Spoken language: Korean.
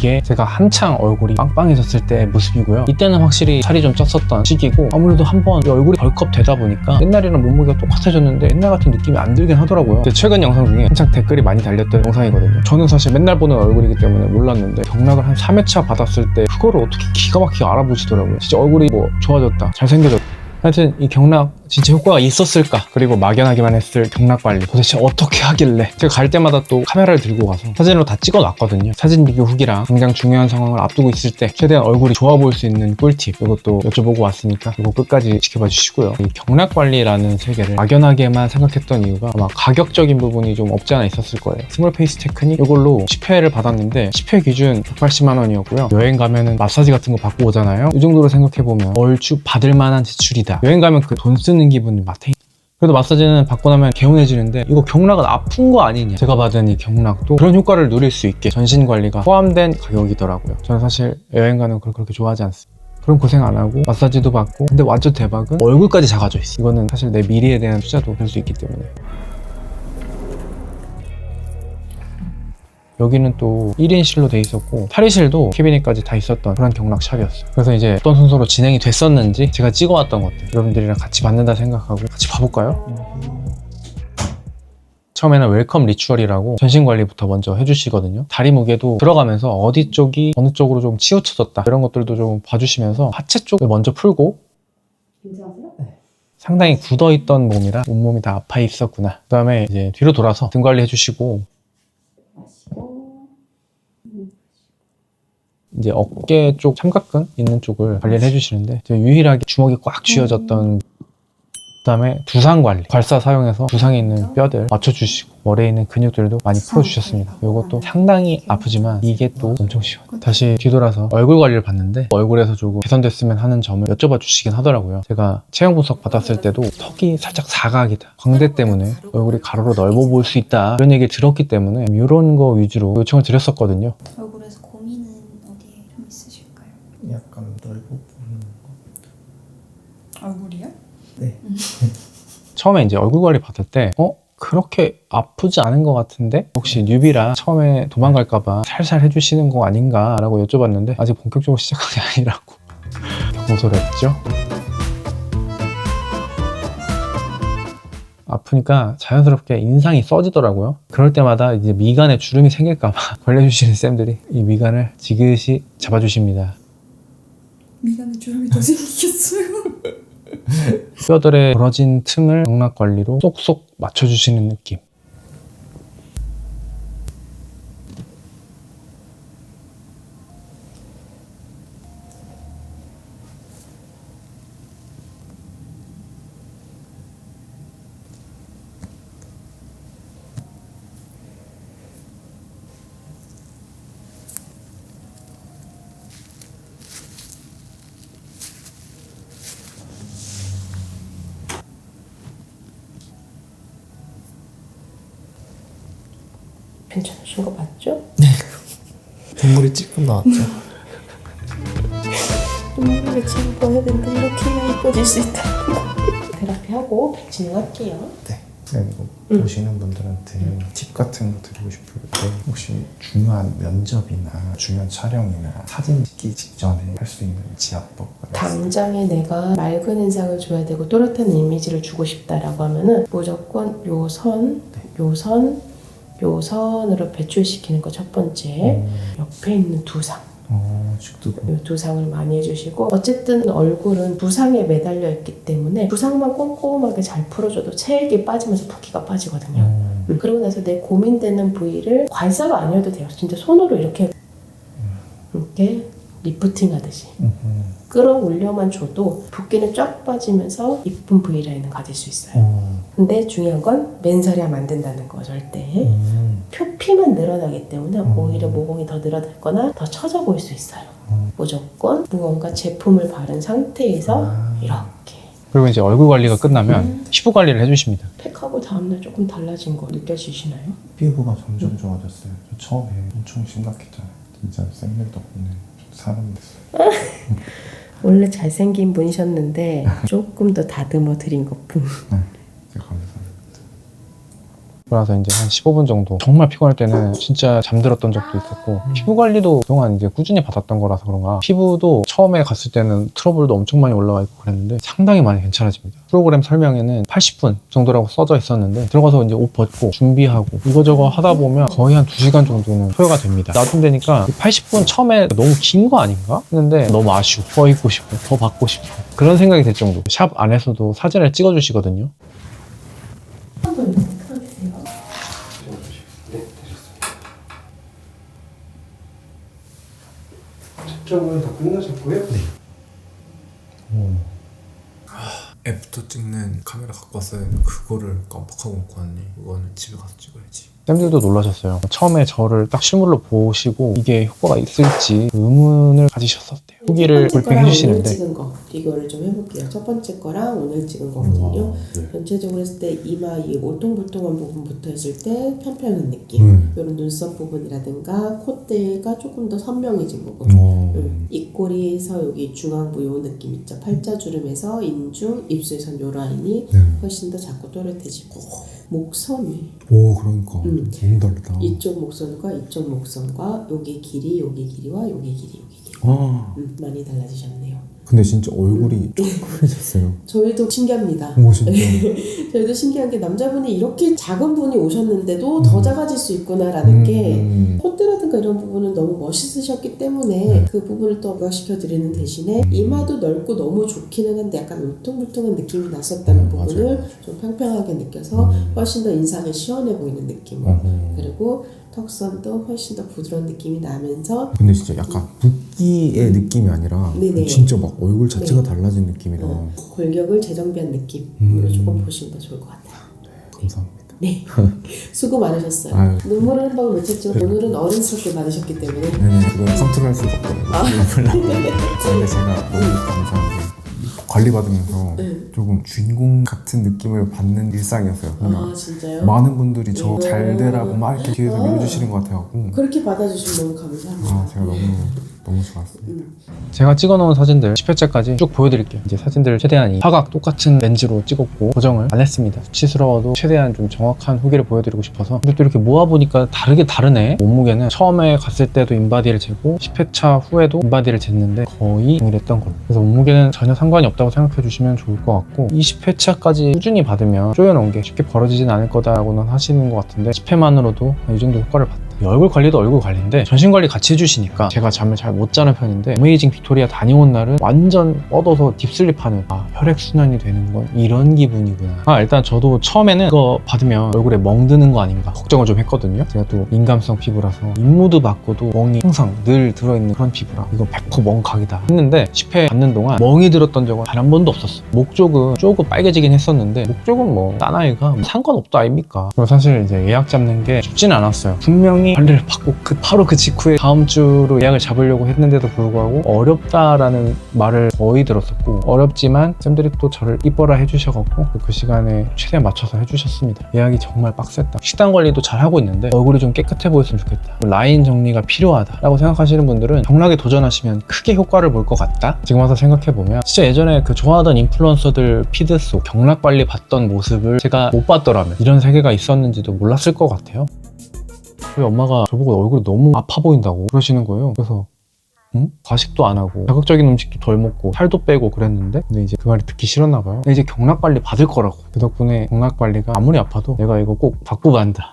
이게 제가 한창 얼굴이 빵빵해졌을 때 모습이고요. 이때는 확실히 살이 좀 쪘었던 시기고 아무래도 한번 이 얼굴이 벌컥 되다 보니까 옛날이랑 몸무게가 똑같아졌는데 옛날 같은 느낌이 안 들긴 하더라고요. 제 최근 영상 중에 한창 댓글이 많이 달렸던 영상이거든요. 저는 사실 맨날 보는 얼굴이기 때문에 몰랐는데 경락을 한 3회차 받았을 때 그거를 어떻게 기가 막히게 알아보시더라고요. 진짜 얼굴이 뭐 좋아졌다, 잘생겨졌다. 하여튼 이 경락 진짜 효과가 있었을까? 그리고 막연하기만 했을 경락 관리 도대체 어떻게 하길래 제가 갈 때마다 또 카메라를 들고 가서 사진으로 다 찍어놨거든요. 사진 비교 후기랑 당장 중요한 상황을 앞두고 있을 때 최대한 얼굴이 좋아 보일 수 있는 꿀팁 이것도 여쭤보고 왔으니까 이거 끝까지 지켜봐 주시고요. 이 경락 관리라는 세계를 막연하게만 생각했던 이유가 아마 가격적인 부분이 좀 없지 않아 있었을 거예요. 스몰 페이스 테크닉 이걸로 10회를 받았는데 10회 기준 180만 원이었고요. 여행 가면은 마사지 같은 거 받고 오잖아요. 이 정도로 생각해 보면 얼추 받을 만한 지출이다. 여행 가면 그 돈 쓰는 기분이 마탱이 그래도 마사지는 받고 나면 개운해지는데 이거 경락은 아픈 거 아니냐. 제가 받은 이 경락도 그런 효과를 누릴 수 있게 전신 관리가 포함된 가격이더라고요. 저는 사실 여행 가는 걸 그렇게 좋아하지 않습니다. 그럼 고생 안 하고 마사지도 받고 근데 완전 대박은 얼굴까지 작아져 있어 이거는 사실 내 미래에 대한 투자도 될 수 있기 때문에 여기는 또 1인실로 돼 있었고 탈의실도 캐비닛까지 다 있었던 그런 경락샵이었어요 그래서 이제 어떤 순서로 진행이 됐었는지 제가 찍어왔던 것들 여러분들이랑 같이 받는다 생각하고 같이 봐볼까요? 처음에는 웰컴 리추얼이라고 전신 관리부터 먼저 해주시거든요. 다리 무게도 들어가면서 어디 쪽이 어느 쪽으로 좀 치우쳐졌다 이런 것들도 좀 봐주시면서 하체 쪽을 먼저 풀고 괜찮으세요? 상당히 굳어있던 몸이라 온몸이 다 아파 있었구나. 그 다음에 이제 뒤로 돌아서 등 관리 해주시고 이제 어깨 쪽 삼각근 있는 쪽을 관리를 해주시는데 제가 유일하게 주먹이 꽉 쥐어졌던 그다음에 두상 관리 괄사 사용해서 두상에 있는 뼈들 맞춰주시고 머리에 있는 근육들도 많이 풀어주셨습니다. 이것도 상당히 아프지만 이게 또 엄청 시원 다시 뒤돌아서 얼굴 관리를 받는데 얼굴에서 조금 개선됐으면 하는 점을 여쭤봐 주시긴 하더라고요. 제가 체형 분석 받았을 때도 턱이 살짝 사각이다 광대 때문에 얼굴이 가로로 넓어 보일 수 있다 이런 얘기를 들었기 때문에 이런 거 위주로 요청을 드렸었거든요 얼굴에서 고민은 어디에 좀 있으실까요? 약간 넓어 보이는 얼굴이요? 네. 처음에 이제 얼굴 관리 받을 때, 어? 그렇게 아프지 않은 것 같은데? 혹시 뉴비라 처음에 도망갈까봐 살살 해주시는 거 아닌가라고 여쭤봤는데, 아직 본격적으로 시작한 게 아니라고 경솔했죠. 아프니까 자연스럽게 인상이 써지더라고요. 그럴 때마다 이제 미간에 주름이 생길까봐 관리해주시는 쌤들이 이 미간을 지그시 잡아주십니다. 미간에 주름이 더 생겼어요. 뼈들의 벌어진 틈을 경락 관리로 쏙쏙 맞춰주시는 느낌. 괜찮으신 거 맞죠? 동물이 찔끔 나왔죠. 눈물을 치고 해야 되는데 이렇게 예뻐질 수 있다. 테라피하고 진행할게요. 네. 네, 이거 보시는 분들한테 팁 같은 거 드리고 싶을 때 혹시 중요한 면접이나 중요한 촬영이나 사진 찍기 직전에 할 수 있는 지압법 당장에 내가 맑은 인상을 줘야 되고 또렷한 이미지를 주고 싶다라고 하면은 무조건 요 선, 요 선, 요 선으로 배출시키는 거 첫 번째. 옆에 있는 두상. 어, 두상을 많이 해주시고 어쨌든 얼굴은 두상에 매달려 있기 때문에 두상만 꼼꼼하게 잘 풀어줘도 체액이 빠지면서 붓기가 빠지거든요. 음, 음, 그러고 나서 내 고민되는 부위를 괄사가 아니어도 돼요. 진짜 손으로 이렇게 이렇게 리프팅 하듯이 음, 음. 끌어올려만 줘도 붓기는 쫙 빠지면서 이쁜 V라인을 가질 수 있어요. 어, 근데 중요한 건 맨살이 하면 안 된다는 거 절대. 음, 표피만 늘어나기 때문에 음. 오히려 모공이 더 늘어났거나 더 처져 보일 수 있어요. 음. 무조건 무언가 제품을 바른 상태에서 아. 이렇게 그리고 이제 얼굴 관리가 끝나면 피부 관리를 해주십니다. 팩하고 다음날 조금 달라진 거 느껴지시나요? 피부가 점점 좋아졌어요. 저 처음에 엄청 심각했잖아요. 진짜 쌤들 덕분에 사람 됐어요. 원래 잘생긴 분이셨는데 조금 더 다듬어 드린 것뿐. 네, 감사합니다. 그래서 이제 한 15분 정도 정말 피곤할 때는 진짜 잠들었던 적도 있었고 피부 관리도 그동안 이제 꾸준히 받았던 거라서 그런가 피부도 처음에 갔을 때는 트러블도 엄청 많이 올라와 있고 그랬는데 상당히 많이 괜찮아집니다. 프로그램 설명에는 80분 정도라고 써져 있었는데 들어가서 이제 옷 벗고 준비하고 이거저거 하다 보면 거의 한 2시간 정도는 소요가 됩니다. 놔둔다니까 80분 처음에 너무 긴 거 아닌가? 했는데 너무 아쉬워. 더 입고 싶고 더 받고 싶고 그런 생각이 들 정도. 샵 안에서도 사진을 찍어주시거든요. 한번 이렇게 틀어주세요. 채점은 다 끝나셨고요. 네. 애프터 찍는 카메라 갖고 왔어야 그거를 깜빡하고 놓고 왔네 그거는 집에 가서 찍어야지 쌤들도 놀라셨어요. 처음에 저를 딱 실물로 보시고 이게 효과가 있을지 의문을 가지셨었대요. 후기를 첫 번째 불평해 거랑 오늘 주시는데 찍은 거 이거를 좀 해볼게요. 첫 번째 거랑 오늘 찍은 거거든요. 네. 전체적으로 했을 때 이마 이 울퉁불퉁한 부분부터 했을 때 편편한 느낌. 음. 이런 눈썹 부분이라든가 콧대가 조금 더 선명해진 부분. 어. 음, 입꼬리에서 여기 중앙부 요 느낌 있죠. 팔자주름에서 인중, 입술선 요 라인이 네. 훨씬 더 작고 또렷해지고 목선이 오 그러니까 음. 다르다. 이쪽 목선과 이쪽 목선과 요게 길이, 요게 길이와 요게 길이, 요게 길이 아 음, 많이 달라지셨네요. 근데 진짜 얼굴이 쪼그해졌어요. 저희도 신기합니다. 오 진짜. 저희도 신기한 게 남자분이 이렇게 작은 분이 오셨는데도 더 작아질 수 있구나라는 게 음. 콧대라든가 이런 부분은 너무 멋있으셨기 때문에 그 부분을 또 부각시켜 드리는 대신에 이마도 넓고 너무 좋기는 한데 약간 울퉁불퉁한 느낌이 났었다는 음, 부분을 맞아요. 좀 평평하게 느껴서 음. 훨씬 더 인상이 시원해 보이는 느낌 어허. 그리고 턱선도 훨씬 더 부드러운 느낌이 나면서 근데 진짜 약간 붓기의 느낌이 아니라 네네. 진짜 막 얼굴 자체가 네. 달라진 느낌이라 어, 골격을 재정비한 느낌으로 음. 조금 보시면 더 좋을 것 같아요. 감사합니다. 네, 수고 많으셨어요. 아유. 눈물을 한 방울 맺혔지만 오늘은 어른스럽게 받으셨기 때문에 네네 그건 컨트롤할 수가 없거든요. 아. 근데 제가 너무 게 관리받으면서 네. 조금 주인공 같은 느낌을 받는 일상이었어요. 아 진짜요? 많은 분들이 저 네. 잘 되라고 막 이렇게 뒤에서 아. 밀어주시는 것 같아갖고 그렇게 받아주시면 너무 감사합니다. 아 제가 너무 너무 좋았어요. 제가 찍어놓은 사진들 10회째까지 쭉 보여드릴게요. 이제 사진들을 최대한 이 화각 똑같은 렌즈로 찍었고 고정을 안 했습니다. 수치스러워도 최대한 좀 정확한 후기를 보여드리고 싶어서 근데 또 이렇게 모아보니까 다르게 다르네. 몸무게는 처음에 갔을 때도 인바디를 재고 10회차 후에도 인바디를 쟀는데 거의 동일했던 걸로. 그래서 몸무게는 전혀 상관이 없다고 생각해 주시면 좋을 것 같고 20회차까지 꾸준히 받으면 조여놓은 게 쉽게 벌어지진 않을 거다라고는 하시는 것 같은데 10회만으로도 이 정도 효과를 봤다. 이 얼굴 관리도 얼굴 관리인데 전신 관리 같이 해주시니까 제가 잠을 잘 못 자는 편인데 어메이징 빅토리아 다녀온 날은 완전 뻗어서 딥슬립하는 아 혈액 순환이 되는 건 이런 기분이구나. 아 일단 저도 처음에는 이거 받으면 얼굴에 멍 드는 거 아닌가 걱정을 좀 했거든요. 제가 또 민감성 피부라서 입모드 받고도 멍이 항상 늘 들어있는 그런 피부라 이거 100%멍 각이다 했는데 10회 받는 동안 멍이 들었던 적은 단 한 번도 없었어요. 목 쪽은 조금 빨개지긴 했었는데 목 쪽은 뭐 딴아이가 뭐 상관없다 아닙니까? 사실 이제 예약 잡는 게 쉽지는 않았어요. 분명히 관리를 받고 그 바로 그 직후에 다음 주로 예약을 잡으려고 했는데도 불구하고 어렵다라는 말을 거의 들었었고 어렵지만 쌤들이 또 저를 이뻐라 해주셔갖고 그 시간에 최대한 맞춰서 해주셨습니다. 예약이 정말 빡셌다. 식단 관리도 잘 하고 있는데 얼굴이 좀 깨끗해 보였으면 좋겠다. 라인 정리가 필요하다라고 생각하시는 분들은 경락에 도전하시면 크게 효과를 볼 것 같다? 지금 와서 생각해보면 진짜 예전에 그 좋아하던 인플루언서들 피드 속 경락 관리 받던 모습을 제가 못 봤더라면 이런 세계가 있었는지도 몰랐을 것 같아요 저희 엄마가 저보고 얼굴이 너무 아파 보인다고 그러시는 거예요. 그래서 응? 과식도 안 하고 자극적인 음식도 덜 먹고 살도 빼고 그랬는데 근데 이제 그 말이 듣기 싫었나 봐요. 근데 이제 경락 관리 받을 거라고. 그 덕분에 경락 관리가 아무리 아파도 내가 이거 꼭 받고 간다.